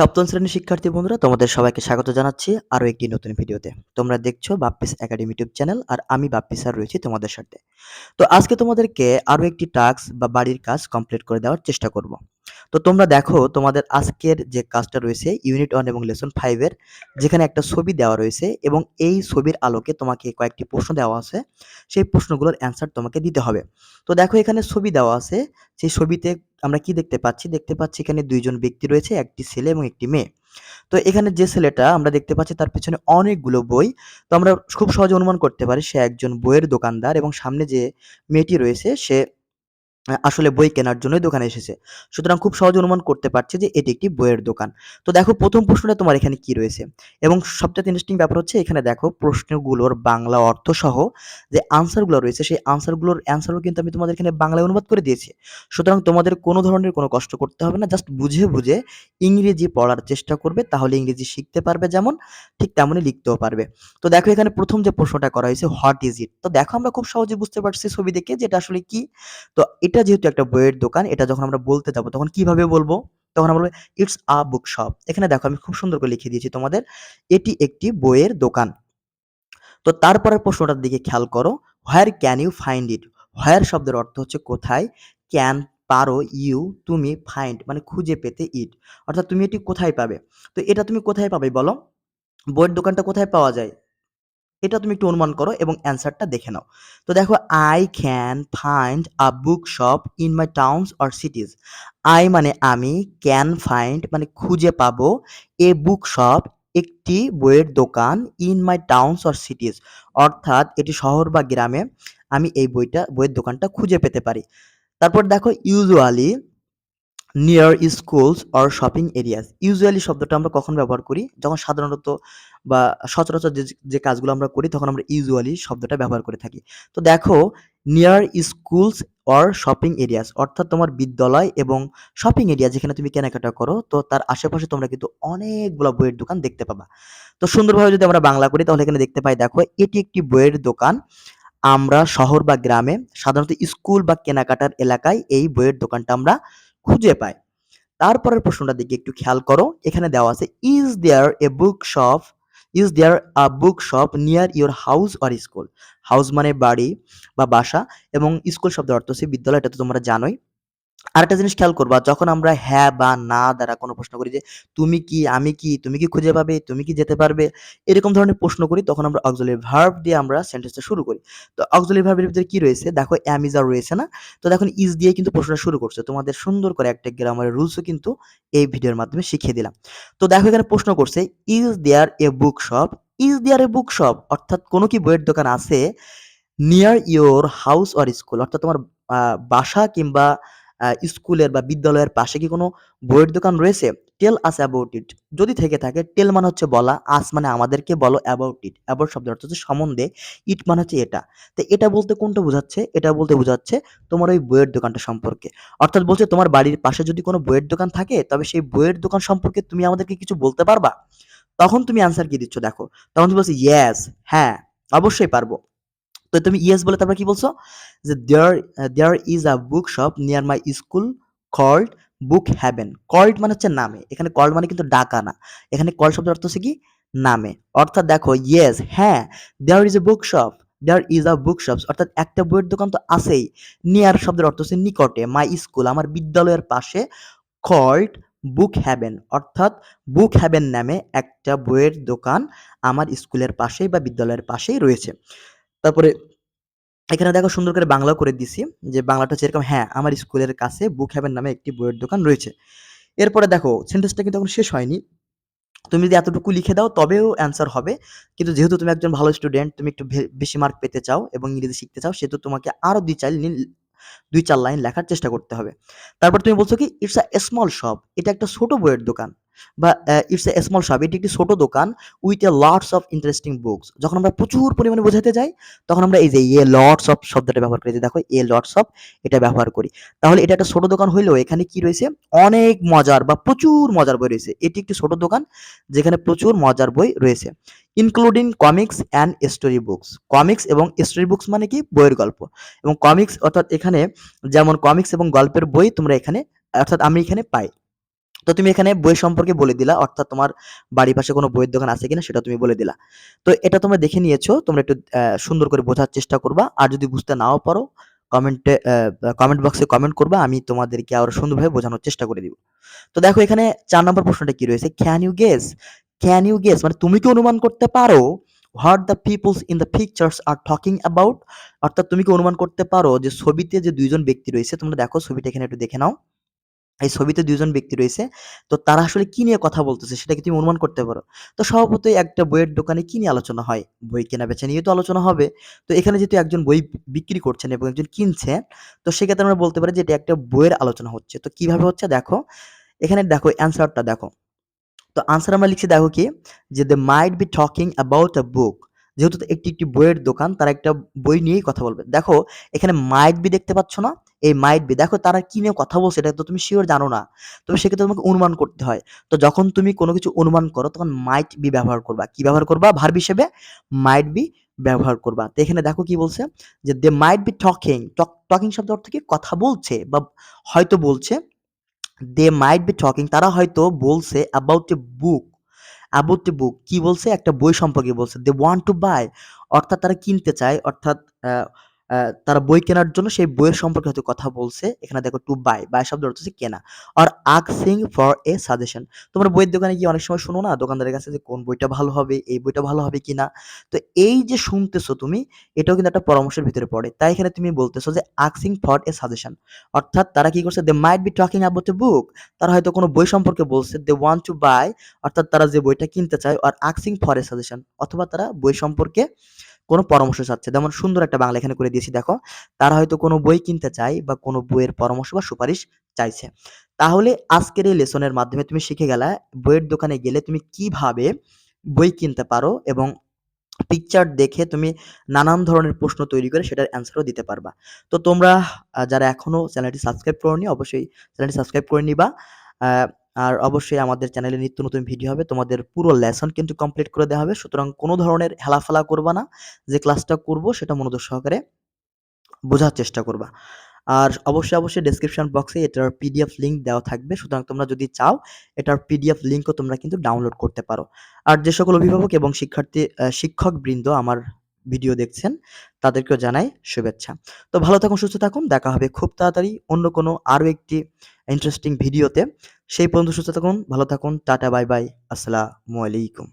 সপ্তম শ্রেণির শিক্ষার্থী বন্ধুরা, তোমাদের সবাইকে স্বাগত জানাচ্ছি আরও একটি নতুন ভিডিওতে। তোমরা দেখছ বাপ্পিস একাডেমি ইউটিউব চ্যানেল আর আমি বাপ্পি স্যার রয়েছি তোমাদের সাথে। তো আজকে তোমাদেরকে আরও একটি টাস্ক বা বাড়ির কাজ কমপ্লিট করে দেওয়ার চেষ্টা করব। তো তোমরা দেখো, তোমাদের আজকের যে কাজটা রয়েছে ইউনিট ওয়ান এবং লেসন ফাইভের যেখানে একটা ছবি দেওয়া রয়েছে এবং এই ছবির আলোকে তোমাকে কয়েকটি প্রশ্ন দেওয়া আছে। সেই প্রশ্নগুলোর অ্যান্সার তোমাকে দিতে হবে। তো দেখো, এখানে ছবি দেওয়া আছে। সেই ছবিতে আমরা কি দেখতে পাচ্ছি? দেখতে পাচ্ছি এখানে দুইজন ব্যক্তি রয়েছে, একটি ছেলে এবং একটি মেয়ে। তো এখানে যে ছেলেটা, আমরা দেখতে পাচ্ছি তার পেছনে অনেকগুলো বই। তো আমরা খুব সহজে অনুমান করতে পারি, সে একজন বইয়ের দোকানদার এবং সামনে যে মেয়েটি রয়েছে, সে আসলে বই কেনার জন্যই দোকানে এসেছে। সুতরাং খুব সহজে অনুমান করতে পারছি যে এটি একটি বইয়ের দোকান। তো দেখো প্রথম প্রশ্নটা তোমার এখানে কি রয়েছে? এবং সবচেয়ে ইন্টারেস্টিং ব্যাপার হচ্ছে এখানে দেখো প্রশ্নগুলোর বাংলা অর্থ সহ যে আনসারগুলো রয়েছে সেই আনসারগুলোর অ্যান্সারও কিন্তু আমি তোমাদের এখানে বাংলায় অনুবাদ করে দিয়েছি। সুতরাং তোমাদের কোনো ধরনের কোনো কষ্ট করতে হবে না। জাস্ট বুঝে, বুঝে ইংরেজি পড়ার চেষ্টা করবে তাহলে ইংরেজি শিখতে পারবে যেমন ঠিক তেমনই লিখতেও পারবে। তো দেখো এখানে প্রথম যে প্রশ্নটা করা হয়েছে হোয়াট ইস ইট? তো দেখো আমরা খুব সহজে বুঝতে পারছি ছবি দেখে যে এটা আসলে কি? তো এটা যেহেতু একটা বইয়ের দোকান, এটা যখন আমরা বলতে যাব তখন কীভাবে বলব? তখন আমরা বলব ইটস আ বুক শপ। এখানে দেখো আমি খুব সুন্দর করে লিখে দিয়েছি তোমাদের। এটি একটি বইয়ের দোকান। তো তারপরের প্রশ্নটার দিকে খেয়াল করো। Where can you find it? Where শব্দের অর্থ হচ্ছে কোথায়, ক্যান পারো, ইউ তুমি, ফাইন্ড মানে খুঁজে পেতে ইট। অর্থাৎ তুমি এটি কোথায় পাবে? তো এটা তুমি কোথায় পাবে বলো? বইয়ের দোকানটা কোথায় পাওয়া যায়? এটা তুমি একটু অনুমান করো এবং অ্যান্সারটা দেখে নাও। তো দেখো I can find a book shop in my towns or cities I মানে আমি, ক্যান ফাইন্ড মানে খুঁজে পাবো, বুক শপ একটি বইয়ের দোকান in my towns or cities অর্থাৎ এটি শহর বা গ্রামে আমি এই বইটা বইয়ের দোকানটা খুঁজে পেতে পারি। তারপর দেখো usually near schools or shopping areas. Usually শব্দটা আমরা কখন ব্যবহার করি? যখন সাধারণত বা সচরাচর যে, যে কাজগুলো আমরা করি তখন আমরা ইউজুয়ালি শব্দটা ব্যবহার করে থাকি। তো দেখো near schools or shopping areas অর্থাৎ তোমার বিদ্যালয় এবং শপিং এরিয়া যেখানে তুমি কেনাকাটা করো তো তার আশেপাশে তোমরা কিন্তু অনেকগুলা বইয়ের দোকান দেখতে পাবা। তো সুন্দরভাবে যদি আমরা বাংলা করি তাহলে এখানে দেখতে পাই দেখো এটি একটি বইয়ের দোকান। আমরা শহর বা গ্রামে সাধারণত স্কুল বা কেনাকাটার এলাকায় এই বইয়ের দোকানটা আমরা খুঁজে পায় তারপরের প্রশ্নটার দিকে একটু খেয়াল করো। এখানে দেওয়া আছে is there a book shop is there a book shop near your house or school? House মানে বাড়ি বা বাসা এবং স্কুল শব্দের অর্থ হচ্ছে বিদ্যালয়, এটা তো তোমরা জানোই। আরেকটা জিনিস খেয়াল করবা যখন আমরা হ্যাঁ বা না দ্বারা কোনো প্রশ্ন করি যে তুমি কি, আমি কি, তুমি কি খুঁজে পাবে, তুমি কি যেতে পারবে? এরকম ধরনের প্রশ্ন করি তখন আমরা অক্সিলারি ভার্ব দিয়ে আমরা সেন্টেন্সটা শুরু করি। তো অক্সিলারি ভার্বের ভিতরে কি রয়েছে? দেখো are রয়েছে না? তো দেখো ইজ দিয়ে কিন্তু প্রশ্নটা শুরু করছে। তোমাদের সুন্দর করে একটা গ্রামারের রুলসও কিন্তু এই ভিডিওর মাধ্যমে শিখিয়ে দিলাম। তো দেখো এখানে প্রশ্ন করছে is there a book shop is there a book shop অর্থাৎ কোনো কি বইয়ের দোকান আছে near your house or school? অর্থাৎ তোমার বাসা কিংবা স্কুলের বা বিদ্যালয়ের পাশে কি কোনো বইয়ের দোকান রয়েছে? Tell us about it. যদি থেকে থাকে টেল মানে হচ্ছে বলা, আস মানে আমাদেরকে বলো অ্যাবাউট ইট। অ্যাবাউট শব্দের অর্থ হচ্ছে সম্বন্ধে, ইট মানে হচ্ছে এটা। তো এটা বলতে কোনটা বোঝাচ্ছে? এটা বলতে বোঝাচ্ছে তোমার ওই বইয়ের দোকানটা সম্পর্কে। অর্থাৎ বলছে তোমার বাড়ির পাশে যদি কোনো বইয়ের দোকান থাকে তবে সেই বইয়ের দোকান সম্পর্কে তুমি আমাদেরকে কিছু বলতে পারবা? তখন তুমি অ্যান্সার কি দিচ্ছ দেখো। তখন তুমি বলছো ইয়েস, হ্যাঁ, অবশ্যই পারব। তো তুমি ইয়েস বলে তারপর কি বলছো? যে there there is a book shop near my school called Book Haven. Called মানে হচ্ছে নামে। এখানে কল্ড মানে কিন্তু ডাকা না। এখানে কল্ড শব্দের অর্থ হচ্ছে কি? নামে। অর্থাৎ দেখো ইয়েস, হ্যাঁ, there is a book shop. There is a book shops অর্থাৎ একটা বইয়ের দোকান তো আছেই। নিয়ার শব্দের অর্থ হচ্ছে নিকটে। মাই স্কুল আমার বিদ্যালয়ের পাশে কল্ড বুক হেভেন অর্থাৎ বুক হেভেন নামে একটা বইয়ের দোকান আমার স্কুলের পাশেই বা বিদ্যালয়ের পাশেই রয়েছে। তারপরে এখানে দেখো সুন্দর করে বাংলাও করে দিছি যে বাংলাটা হচ্ছে এরকম হ্যাঁ, আমার স্কুলের কাছে বুক হেভেন নামে একটি বইয়ের দোকান রয়েছে। এরপরে দেখো সেন্টেন্সটা কিন্তু এখন শেষ হয়নি। তুমি যদি এতটুকু লিখে দাও তবেও অ্যান্সার হবে। কিন্তু যেহেতু তুমি একজন ভালো স্টুডেন্ট, তুমি একটু বেশি মার্ক পেতে চাও এবং ইংরেজি শিখতে চাও সেহেতু তোমাকে আরও ২ ৪ লিন ২-৪ লাইন লেখার চেষ্টা করতে হবে। তারপর তুমি বলছো কি ইটস আ স্মল শপ এটা একটা ছোট বইয়ের দোকান বা ইটস এ স্মল শপ এটি একটি ছোট দোকান with a lots of interesting books যখন আমরা প্রচুর পরিমাণে বোঝাতে যাই, তখন আমরা এই যে এ লটস অফ শব্দটা ব্যবহার করি, যে দেখো এ লটস অফ এটা ব্যবহার করি। তাহলে এটা একটা ছোট দোকান হইলেও এখানে কি রয়েছে? অনেক মজার বা প্রচুর মজার বই রয়েছে। এটি একটি ছোট দোকান যেখানে প্রচুর মজার বই রয়েছে। Including comics and story books. Comics এবং স্টোরি বুকস মানে কি? বইয়ের গল্প। এবং কমিক্স অর্থাৎ এখানে যেমন কমিক্স এবং গল্পের বই তোমরা এখানে, অর্থাৎ আমি এখানে পাই। তো তুমি এখানে বই সম্পর্কে বলে দিলা, অর্থাৎ তোমার বাড়ির পাশে কোনো বইয়ের দোকান আছে কিনা সেটা তুমি বলে দিলা। তো এটা তোমরা দেখে নিয়েছো, তোমরা একটু সুন্দর করে বোঝার চেষ্টা করবা। আর যদি বুঝতে নাও পারো, কমেন্টে কমেন্ট বক্সে কমেন্ট করবা, আমি তোমাদেরকে আরও সুন্দরভাবে বোঝানোর চেষ্টা করে দিব। তো দেখো এখানে চার নম্বর প্রশ্নটা কি রয়েছে? Can you guess can you guess মানে তুমি কি অনুমান করতে পারো what the peoples in the pictures are talking about অর্থাৎ তুমি কি অনুমান করতে পারো যে ছবিতে যে দুইজন ব্যক্তি রয়েছে, তোমরা দেখো ছবিটা এখানে একটু দেখে নাও। এই ছবিতে দুজন ব্যক্তি রয়েছে। তো তারা আসলে কি নিয়ে কথা বলতেছে সেটা কি তুমি অনুমান করতে পারো। তো স্বভাবতই একটা বইয়ের দোকানে কি নিয়ে আলোচনা হয়? বই কেনা বেচা নিয়ে তো আলোচনা হবে। তো এখানে যেহেতু একজন বই বিক্রি করছেন এবং একজন কিনছে তো সেক্ষেত্রে আমরা বলতে পারি যে এটা একটা বইয়ের আলোচনা হচ্ছে। তো কীভাবে হচ্ছে দেখো, এখানে দেখো অ্যান্সারটা দেখো। তো আনসার আমরা লিখছি দেখো কি? যে they might be talking about a book যেহেতু একটি একটি বইয়ের দোকান, তারা একটা বই নিয়েই কথা বলবে। দেখো, এখানে মাইট বি দেখতে পাচ্ছ না? এই মাইট বি। দেখো, তারা কি নিয়ে কথা বলছে, এটা তো তুমি শিওর জানো না। তবে সেক্ষেত্রে তোমাকে অনুমান করতে হয়। তো যখন তুমি কোনো কিছু অনুমান করো, তখন মাইট বি ব্যবহার করবা। কি ব্যবহার করবা? ভার্ব হিসেবে মাইট বি ব্যবহার করবা। তো এখানে দেখো কি বলছে? যে they might be talking talk talking শব্দ অর্থ কি? কথা বলছে বা হয়তো বলছে। দে মাইট বি টকিং তারা হয়তো বলছে about a book about the book কী বলছে? একটা বই সম্পর্কে বলছে দে ওয়ান্ট টু বাই অর্থাৎ তারা কিনতে চায়, অর্থাৎ তারা বই কেনার জন্য সেই বইয়ের সম্পর্কে হয়তো কথা বলছে। এখানে দেখো টু বাই বাই শব্দ অর্থ হচ্ছে কেনা। আর আক্সিং ফর এ সাজেশন তোমরা বইয়ের দোকানে গিয়ে অনেক সময় শোনো না, দোকানদারের কাছে যে কোন বইটা ভালো হবে, এই বইটা ভালো হবে কিনা? তো এই যে শুনতেছো তুমি, এটাও কিন্তু একটা পরামর্শের ভিতরে পড়ে। তাই এখানে তুমি বলতেছো যে আক্সিং ফর এ সাজেশন অর্থাৎ তারা কি করছে they might be talking about a book তারা হয়তো কোনো বই সম্পর্কে বলছে দে ওয়ান্ট টু বাই অর্থাৎ তারা যে বইটা কিনতে চায়, আর আক্সিং ফর এ সাজেশন অথবা তারা বই সম্পর্কে কোনো পরামর্শ চাচ্ছে। যেমন সুন্দর একটা বাংলা এখানে করে দিয়েছি, দেখো। তারা হয়তো কোনো বই কিনতে চায় বা কোনো বইয়ের পরামর্শ বা সুপারিশ চাইছে। তাহলে আজকের এই লেসনের মাধ্যমে তুমি শিখে গেলে, বইয়ের দোকানে গেলে তুমি কীভাবে বই কিনতে পারো এবং পিকচার দেখে তুমি নানান ধরনের প্রশ্ন তৈরি করে সেটার অ্যান্সারও দিতে পারবা। তো তোমরা যারা এখনও চ্যানেলটি সাবস্ক্রাইব করোনি, অবশ্যই চ্যানেলটি সাবস্ক্রাইব করে নিবা। আর অবশ্যই আমাদের চ্যানেলে নিত্য নতুন ভিডিও হবে। তোমাদের পুরো লেসন কিন্তু কমপ্লিট করে দেওয়া হবে। সুতরাং কোনো ধরনের হেলাফেলা করবা না। যে ক্লাসটা করব সেটা মনোযোগ সহকারে বোঝার চেষ্টা করবা। আর অবশ্যই অবশ্যই ডেসক্রিপশন বক্সে এটার পিডিএফ লিঙ্ক দেওয়া থাকবে। সুতরাং তোমরা যদি চাও এটার পিডিএফ লিঙ্কও তোমরা কিন্তু ডাউনলোড করতে পারো। আর যে সকল অভিভাবক এবং শিক্ষার্থী আহ, শিক্ষকবৃন্দ আমার ভিডিও দেখছেন তাদেরকেও জানাই শুভেচ্ছা। তো ভালো থাকুন, সুস্থ থাকুন, দেখা হবে খুব তাড়াতাড়ি অন্য কোনো আরও একটি ইন্টারেস্টিং ভিডিওতে সেই পর্যন্ত সুস্থ থাকুন, ভালো থাকুন, টাটা বাই বাই আসসালামু আলাইকুম।